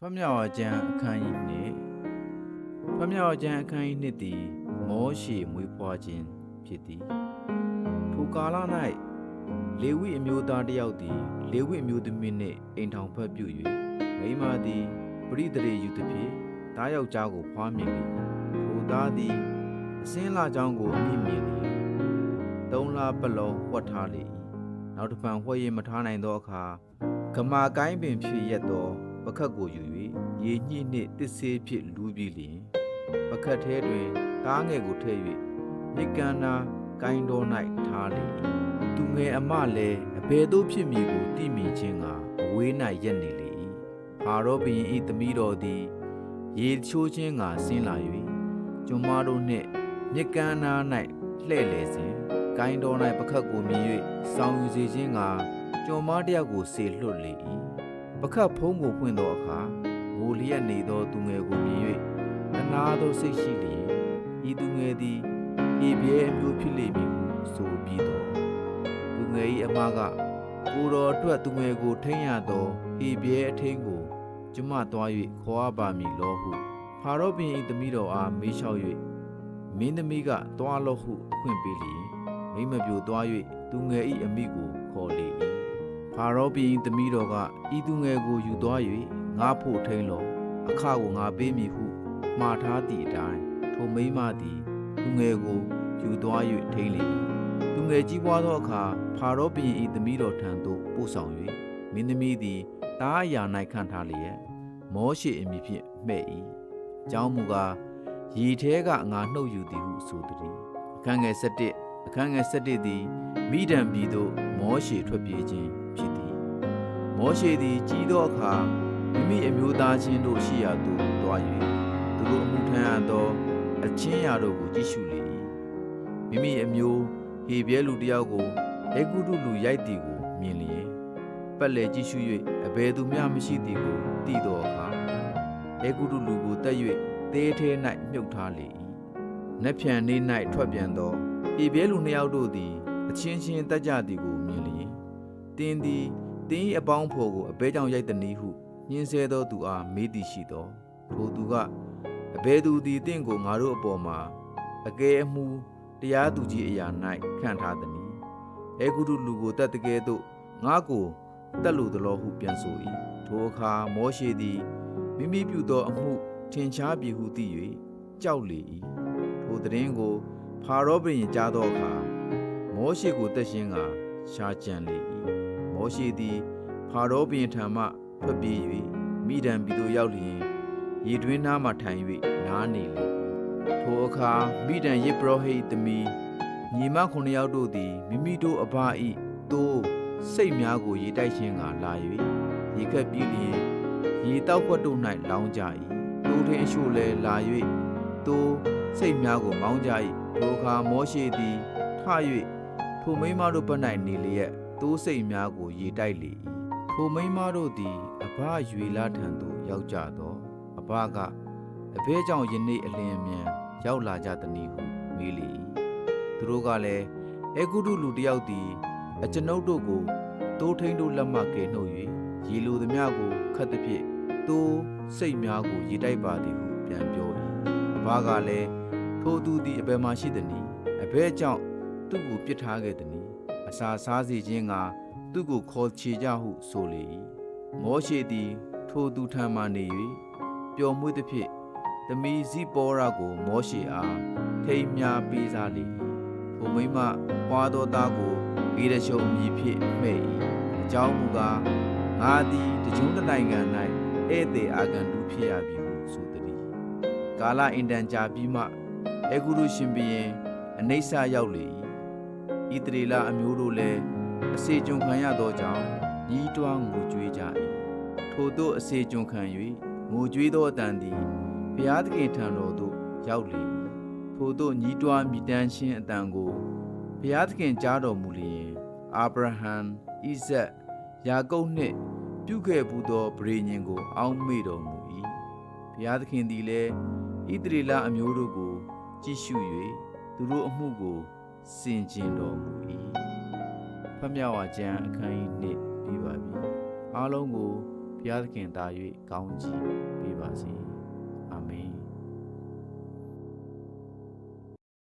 ထွတ်မြောက်အကျမ်းအခန်းကြီးနှင့်ထွတ်မြောက်အကျမ်းအခန်းကြီးနှင့်သည် မောရှေမွေးဖွားခြင်းဖြစ်သည်ထိုကာလ၌လေဝိအမျိုးသားတစ်ယောက်သည် လေဝိအမျိုးသမီးနှင့်အိမ်ထောင်ဖက်ပြု၍မိန်းမသည်ပရိသေရေယူသည်ဖြင့်တားယောက်ျားကိုဖွားမြင်လေ၏ထိုသားသည်အစင်းလာကြောင်းကိုအမိမြင်လေ၏သုံးလပတ်လုံးဝတ်ထားလေ၏နောက်တစ်ဖန်ဝှက်ရည်မထားနိုင်သောအခါဂမာကိုင်းပင်ဖြစ်ရက်သော ပခတ်ကိုယူ၍ရေညှိနှင့်တစ်ဆေးဖြင့်လူးပြီးလျင်ပခတ်ထဲတွင်တားငယ်ကိုထည့်၍မြစ်ကမ်းနာကိုင်းတော်၌ထားလေ၏သူငယ်အမလည်းအဘယ်သို့ဖြစ်မည်ကိုသိမြင်ခြင်းကအဝေး၌ရက်နေလေ၏ဖာရောဘုရင်၏သမီးတော်သည် ရေချိုးခြင်းကဆင်းလာ၍ကျွန်မတို့နှင့်မြစ်ကမ်းနာ၌လှဲ့လေစဉ်ကိုင်းတော်၌ပခတ်ကိုမြင်၍ဆောင်းယူစေခြင်းကကျွန်မတစ်ယောက်ကိုဆေလွတ်လေ၏ ပခတ်ဖုံးကိုဖွင့်သောအခါငိုလျက်နေသောသူငယ်ကိုမြင်၍တနာသောစိတ်ရှိလျင်ဤသူငယ်သည်ဤပြဲအမျိုးဖြစ်လိမ့်မည်ဟုဆိုပြီးတော့သူငယ်၏အမကကိုယ်တော်အတွက်သူငယ်ကိုထိမ့်ရသောဤပြဲအထင်းကိုကျမသွား၍ခေါ်အပ်ပါမည်လောဟုဖာရောဘုရင်၏သမီးတော်အားမေးလျှောက်၍မင်းသမီးကသွားလော့ဟုအခွင့်ပေးလျင်မိမ့်မပြိုသွား၍သူငယ်၏အမိကိုခေါ်လေ၏ ဖာရောဘုရင်၏သမီးတော်ကဤသူငယ်ကိုယူသွား၍ငါဖို့ထိန်လော့အခကိုငါပေးမည်ဟုမှားထားသည့်အတိုင်းထိုမိန်းမသည်သူငယ်ကိုယူသွား၍ထိန်လေ၏သူငယ်ကြီးပွားသောအခါဖာရောဘုရင်၏သမီးတော်ထံသို့ပို့ဆောင်၍မင်းသမီးသည်တားအရာ၌ခံထားလျက်မောရှေအမည်ဖြင့်မှဲ့၏အကြောင်းမူကားရေထဲကငါနှုတ်ယူသည်ဟုဆိုသည်အခန်းငယ်7အခန်းငယ်7သည်မိဒံပြည်သို့မောရှေထွက်ပြေးခြင်းဖြစ်သည် မောရှေသည်ကြီးသောအခါမိမိအမျိုးသားချင်းတို့ရှိရာသို့တွား၍သူတို့အမှုထမ်းရသော အချင်းရာတို့ကိုကြည့်ရှုလေ၏မိမိအမျိုးဟေဘဲလူတစ်ယောက်ကိုအေဂုတုလူရိုက်သည်ကိုမြင်လျင်ပတ်လေကြည့်ရှု၍အဘယ်သူမျှမရှိသည်ကိုသိသောအခါအေဂုတုလူကိုတက်၍သေထဲ၌မြုပ်ထားလေ၏နက်ဖြန်နေ၌ထွက်ပြန်သောဟေဘဲလူနှစ်ယောက်တို့သည် အချင်းချင်းတက်ကြသည်ကိုမြင်လျင်တင်းသည် တင်း၏အပေါင်းဖော်ကိုအဘဲကြောင့်ရိုက်သည်နည်းဟုညင်းဆဲသောသူအားမေးသည်ရှိသောထိုသူကအဘယ်သူသည်တင့်ကိုငါတို့အပေါ်မှာအကဲအမှုတရားသူကြီးအရာ၌ခံထားသည်နီအေဂုတုလူကိုတတ်တကယ်သို့ငါကိုတက်လို့တလောဟုပြန်ဆို၏ထိုအခါမောရှေသည်မိမိပြုသောအမှုထင်ရှားပြီဟုသိ၍ကြောက်လေ၏ထိုသတင်းကိုဖာရောဘုရင်ကြားသောအခါမောရှေကိုတက်ရှင်းကရှားကြံလေ၏ မောရှေသည်ဖာရောဘုရင်ထံမှထွက်ပြေး၍မိဒံပြည်သို့ရောက်လျင်ရေတွင်းနားမှထိုင်၍နားနေလေ၏ထိုအခါမိဒံယေဘရဟိတ်သမီးညီမခုနှစ်ယောက်တို့သည်မိမိတို့အဘ၏သိုးစိတ်များကိုရေတိုက်ခြင်းကလာ၍ရေခက်ပြီးလျင်ရေတောက်ခွက်တို့၌လောင်းကြ၏တိုးထင်းအချို့လည်းလာ၍သိုးစိတ်များကိုမောင်းကြ၏ထိုအခါမောရှေသည်ထ၍ထိုမိန်းမတို့ဘက်၌နေလျက် သိုးစိတ်များကို ရေတိုက်လေ၏ထိုမိန်းမတို့သည် အဘရွေလာထံသို့ရောက်ကြသောအဘကအဘဲကြောင့်ယနေ့အလင်းအမြန်ရောက်လာကြသည်ဟုမေးလေ၏သူတို့ကလည်းအေဂုတုလူတစ်ယောက်သည် အကျွန်ုပ်တို့ကိုတိုးထိန်တို့လက်မှကယ်နှုတ်၍ရေလိုသည်များကိုခတ်သည်ဖြင့်တိုးစိတ်များကိုရေတိုက်ပါသည်ဟုပြန်ပြော၏အဘကလည်းထိုသူသည်အဘယ်မှရှိသနည်းအဘဲကြောင့်သူ့ကိုပြစ်ထားခဲ့သနည်း အစာစားစေခြင်းကသူ့ကိုခေါ်ချေကြဟုဆိုလေ၏မောရှေသည် ထိုသူထံမှနေ၍ပျော်မွေ့သည်ဖြင့်သမီးဇိပေါရာကို မောရှေအားထိမ်မြပေးစားလေ၏ထိုမိမပွားသောသားကိုဂေရရှုံအမည်ဖြင့်မှဲ့၏အကြောင်းမူကားငါသည်တကြုံတစ်နိုင်ငံ၌ဧည့်သည်အာဂန္တုဖြစ်ရပြီဟုဆိုသည်ကာလအင်တန်ကြာပြီးမှအေဂုရုရှင်ဘုရင်အနိစ္စရောက်လေ၏ ဣတရေလအမျိုးတို့လည်းအစေကျွန်ခံရသောကြောင့်ညီးတွားငိုကြွေးကြ၏ထို့သောအစေကျွန်ခံ၍ငိုကြွေးသောအတန်သည်ဘုရားသခင်ထံတော်သို့ရောက်လေ၏ထို့သောညီးတွားမိတမ်းခြင်းအတန်ကိုဘုရားသခင်ကြားတော်မူလျင်အာဗြဟံဣဇက်ယာကုပ်နှင့်ပြုခဲ့ဘူးသောဗြေညင်ကို အောက်မေ့တော်မူ၏ဘုရားသခင်သည်လည်းဣသရေလအမျိုးတို့ကို ကြည့်ရှု၍သူတို့အမှုကို စင်ကြင်တော်မူ၏ဖတ်မြောက်ဝါကျမ်းအခန်းကြီး1ပြီးပါပြီအားလုံးကိုဘုရားသခင်သာ၍ကောင်းကြီး